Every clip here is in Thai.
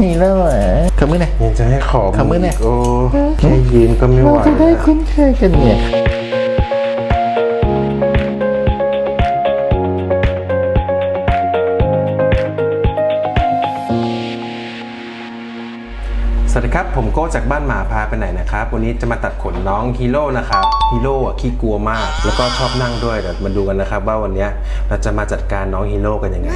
ฮีโร่เหรอขมือหน่อย ยังจะให้ขอขอมือหน่อยโอ้แค่ยืนก็ไม่ไหเราวจะได้คุ้นเคยกันเนี่ยสวัสดีครับ ผมโก้จากบ้านหมาพาไปไหนนะครับ วันนี้จะมาตัดขนน้องฮีโร่นะครับฮีโร่อะขี้กลัวมาก แล้วก็ชอบนั่งด้วยเดี๋ยวมาดูกันนะครับ ว่าวันเนี้ยเราจะมาจัดการน้องฮีโร่กันยังไง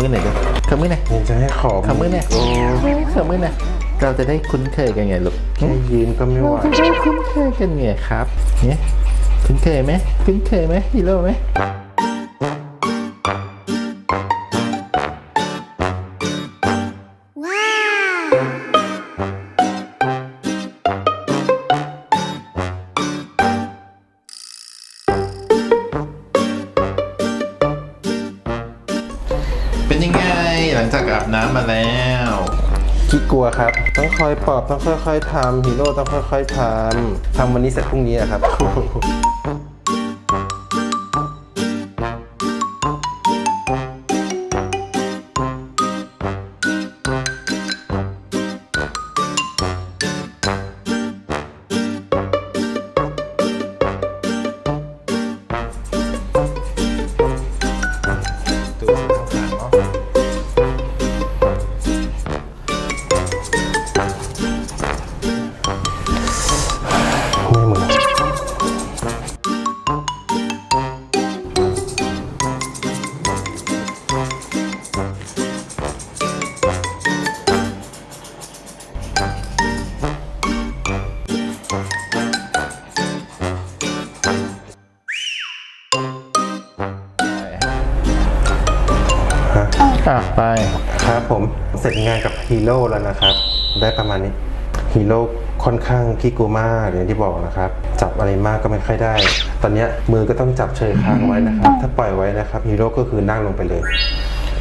มาขอมือหน่อยดิขอมือหน่อยยังจะให้ขอขอมือหน่อยโอ้ขอมือหน่อยเราจะได้คุ้นเคยกันไงลูกแค่ยืนก็ไม่ไหเราวจะได้คุ้นเคยกันไงครับ เนี่ยคุ้นเคยไหมคุ้นเคยไหมฮีโร่ไหม เป็นยังไงหลังจากอาบน้ำมาแล้วขี้กลัวครับ ต้องคอยปลอบต้องค่อยๆทำฮีโร่ต้องค่อยๆทำทำวันนี้เสร็จพรุ่งนี้อะครับ ตัว อะไปครับผมเสร็จงานกับฮีโร่แล้วนะครับ ได้ประมาณนี้ฮีโร่ค่อนข้างขี้กลัวมากอย่างที่บอกนะครับ จับอะไรมากก็ไม่ค่อยได้ ตอนเนี้ยมือก็ต้องจับเชยค้างไว้นะครับ ถ้าปล่อยไว้นะครับฮีโร่ก็คือนั่งลงไปเลย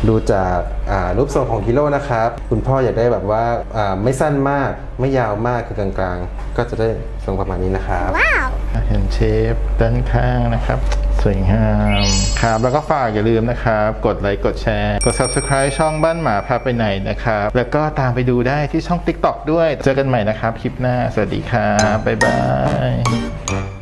ดูจากอ่ารูปทรงของฮีโร่นะครับ คุณพ่ออยากได้แบบว่าอ่าไม่สั้นมากไม่ยาวมากคือกลางๆ ก็จะได้ทรงประมาณนี้นะครับ เห็นเชฟด้านข้างนะครับ สวยงามครับแล้วก็ฝากอย่าลืมนะครับ กดไลค์กดแชร์กด subscribe ช่องบ้านหมาพาไปไหนนะครับ แล้วก็ตามไปดูได้ที่ช่อง TikTok ด้วย เจอกันใหม่นะครับ คลิปหน้า สวัสดีครับบ๊ายบาย